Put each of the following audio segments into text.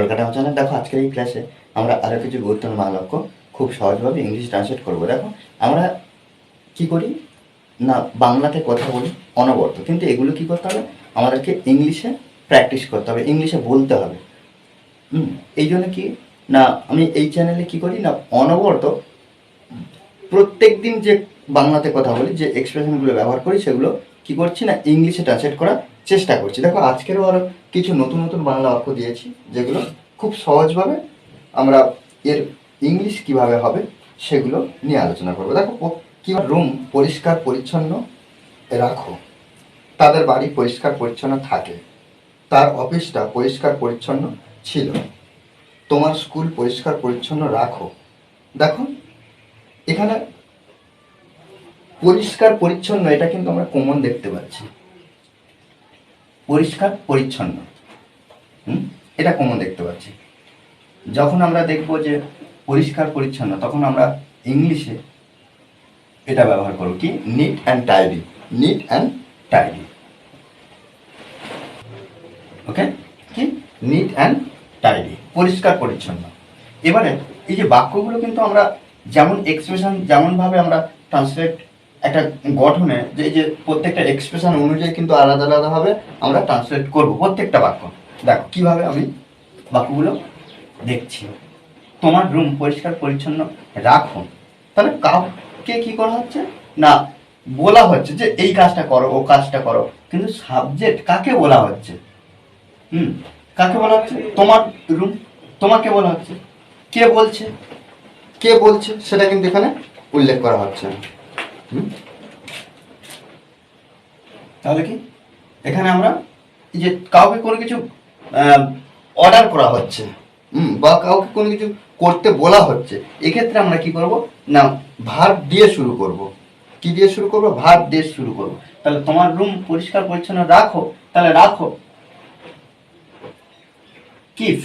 কলকাতা অচানক দেখো, আজকের এই ক্লাসে আমরা আরও কিছু গুরুত্বপূর্ণ বাংলাক্য খুব সহজভাবে ইংলিশ ট্রান্সলেট করব। দেখো, আমরা কি করি? না, বাংলাতে কথা বলি অনবর্ত। কিন্তু এগুলো কি করতে হবে? আমাদেরকে ইংলিশে প্র্যাকটিস করতে হবে। ইংলিশে বলতে হবে। হুম, এই জন্য কি? না, আমি এই চ্যানেলে কি করি? না, অনবরত প্রত্যেক দিন যে বাংলাতে কথা বলি, যে এক্সপ্রেশনগুলো ব্যবহার করি, সেগুলো কি করছি না? ইংলিশে ট্রান্সলেট করার চেষ্টা করছি। দেখো, আজকেরও আরও কিছু নতুন নতুন বাংলা অর্থ দিয়েছি, যেগুলো খুব সহজভাবে আমরা এর ইংলিশ কীভাবে হবে সেগুলো নিয়ে আলোচনা করব। দেখো কি রুম পরিষ্কার, পরিচ্ছন্ন রাখো। তাদের বাড়ি পরিষ্কার, পরিচ্ছন্ন থাকে। তার অফিসটা পরিষ্কার, পরিচ্ছন্ন ছিল। তোমার স্কুল পরিষ্কার, পরিচ্ছন্ন রাখো। দেখো, এখানে পরিষ্কার, পরিচ্ছন্ন, এটা কিন্তু আমরা কমন দেখতে পাচ্ছি। পরিষ্কার, পরিচ্ছন্ন। এটা কমন দেখতে পাচ্ছি। যখন আমরা দেখব যে পরিষ্কার, পরিচ্ছন্ন, তখন আমরা ইংলিশে এটা ব্যবহার করব কি? Neat and tidy neat and tidy okay কি? নিট অ্যান্ড টাইডি পরিষ্কার, পরিচ্ছন্ন। এবারে এই যে বাক্যগুলো কিন্তু আমরা যেমন এক্সপ্রেশন যেমনভাবে আমরা ট্রান্সলেট একটা গঠনে যে যে প্রত্যেকটা এক্সপ্রেশন অনুযায়ী কিন্তু আলাদা আলাদাভাবে আমরা ট্রান্সলেট করব প্রত্যেকটা বাক্য। দেখো, কীভাবে আমি বাক্যগুলো দেখছি? তোমার রুম পরিষ্কার, পরিচ্ছন্ন রাখো। তাহলে কাউকে কি করা হচ্ছে? না, বলা হচ্ছে যে, এই কাজটা করো, ও কাজটা করো। কিন্তু সাবজেক্ট কাকে বলা হচ্ছে? হুম, কাকে বলা হচ্ছে? তোমার রুম তোমাকে বলা হচ্ছে। কে বলছে? কে বলছে? সেটা কিন্তু এখানে উল্লেখ করা হচ্ছে না। তাহলে কি? এখানে আমরা যে কাউকে কোনো কিছু অর্ডার করা হচ্ছে বা কাউকে কোনো কিছু করতে বলা হচ্ছে, এক্ষেত্রে আমরা কি করব? না ভার দিয়ে শুরু করব। কি দিয়ে শুরু করব? ভার দিয়ে শুরু করব। তাহলে তোমার রুম পরিষ্কার, পরিচ্ছন্ন রাখো, তাহলে রাখো। কিফ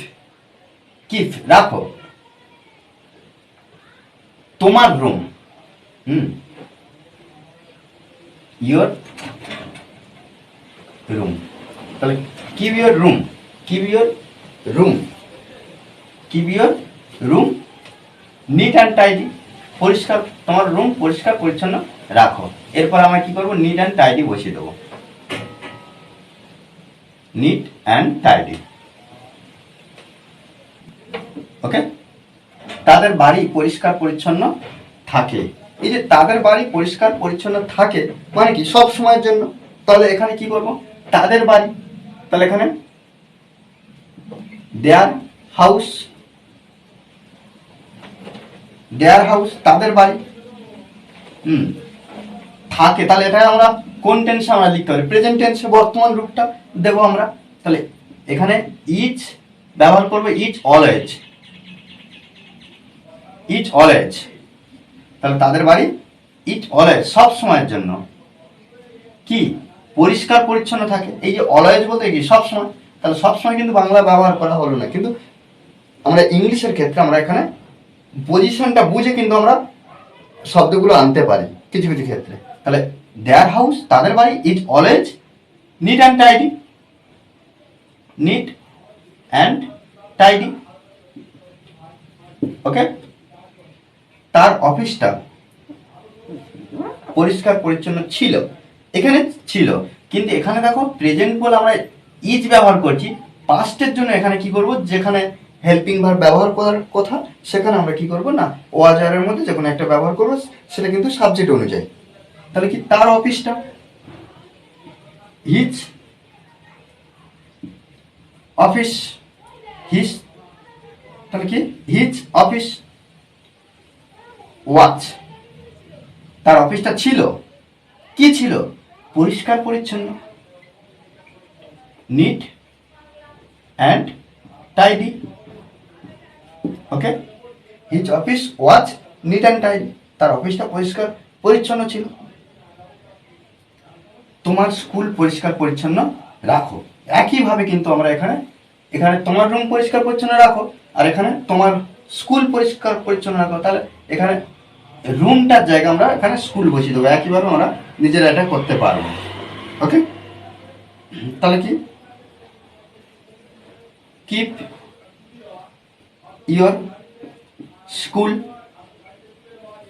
কিফ, রাখো। তোমার রুম হুম। ইয়োর রুম তাহলে keep your room keep your room keep your room neat and tidy পরিষ্কার, তোমার রুম পরিষ্কার, পরিচ্ছন্ন রাখো। এরপর আমরা কি করব? নিট অ্যান্ড টাইডি বসিয়ে দেবো। নিট অ্যান্ড টাইডি ওকে তাদের বাড়ি পরিষ্কার, পরিচ্ছন্ন থাকে। এই যে তাদের বাড়ি পরিষ্কার পরিচ্ছন্ন থাকে মানে কি সব সময়ের জন্য? তাহলে এখানে কি করব? তাদের বাড়ি। তাহলে এখানে দেয়ার হাউস দেয়ার হাউস তাদের বাড়ি। হুম, থাকে। তাহলে এটা আমরা কোন টেন্সে আমরা লিখতে পারি? প্রেজেন্ট টেন্সে বর্তমান রূপটা দেবো আমরা। তাহলে এখানে ইচ ব্যবহার করব ইচ অলওয়েজ ইচ অলওয়েজ তাহলে তাদের বাড়ি ইট অলওয়েজ সব সময়ের জন্য। কি? পরিষ্কার পরিচ্ছন্ন থাকে। এই যে অলওয়েজ বলতে কি? সব সময়। তাহলে সব সময় কিন্তু বাংলা ব্যবহার করা হলো না। কিন্তু আমরা ইংলিশের ক্ষেত্রে আমরা এখানে পজিশনটা বুঝে কিন্তু আমরা শব্দগুলো আনতে পারি কিছু কিছু ক্ষেত্রে। তাহলে দেয়ার হাউস তাদের বাড়ি it always neat and tidy neat and tidy okay তার অফিসটা পরিষ্কার পরিচ্ছন্ন ছিল। এখানে ছিল। কিন্তু এখানে দেখো প্রেজেন্ট বলে আমরা ইজ ব্যবহার করছি। পাস্টের জন্য এখানে কি করব? যেখানে হেল্পিং ভার ব্যবহার করার কথা, সেখানে আমরা কি করব? না ওয়াজারের মধ্যে যে কোনো একটা ব্যবহার করব, সেটা কিন্তু সাবজেক্ট অনুযায়ী। তাহলে কি তার অফিসটা? হিজ অফিস হিজ তাহলে কি? হিজ অফিস ওয়াচ তার অফিসটা ছিল? কি ছিল? পরিষ্কার পরিচ্ছন্ন। Neat and tidy okay his office was neat and tidy তার অফিসটা পরিষ্কার পরিচ্ছন্ন ছিল। তোমার স্কুল পরিষ্কার পরিচ্ছন্ন রাখো। একইভাবে কিন্তু আমরা এখানে এখানে তোমার রুম পরিষ্কার পরিচ্ছন্ন রাখো আর এখানে তোমার স্কুল পরিষ্কার পরিচ্ছন্ন রাখো। তাহলে এখানে রুমটার জায়গায় আমরা এখানে স্কুল বসিয়ে দেবো। একইভাবে আমরা নিজেরা এটা করতে পারব। ওকে? তাহলে কি? Keep your school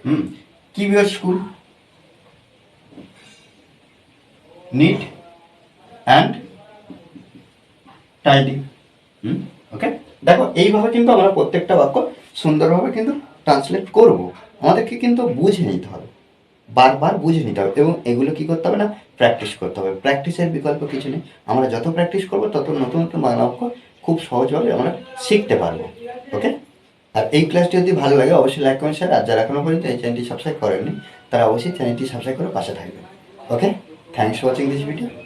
hmm keep your school neat and tidy hmm, okay? দেখো, এইভাবে কিন্তু আমরা প্রত্যেকটা বাক্য সুন্দরভাবে কিন্তু ট্রান্সলেট করব। আমাদেরকে কিন্তু বুঝে নিতে হবে। বারবার বুঝে নিতে হবে এবং এগুলো কি করতে হবে না? প্র্যাকটিস করতে হবে। প্র্যাকটিসের বিকল্প কিছু নেই। আমরা যত প্র্যাকটিস করব, তত নতুন নতুন বাংলা বাক্য খুব সহজভাবে আমরা শিখতে পারব। ওকে আর এই ক্লাসটি যদি ভালো লাগে, অবশ্যই লাইক কমেন্ট শেয়ার আর যারা এখনও পর্যন্ত এই চ্যানেলটি সাবস্ক্রাইব করেননি, তারা অবশ্যই চ্যানেলটি সাবস্ক্রাইব করে পাশে থাকবে okay thanks for watching this video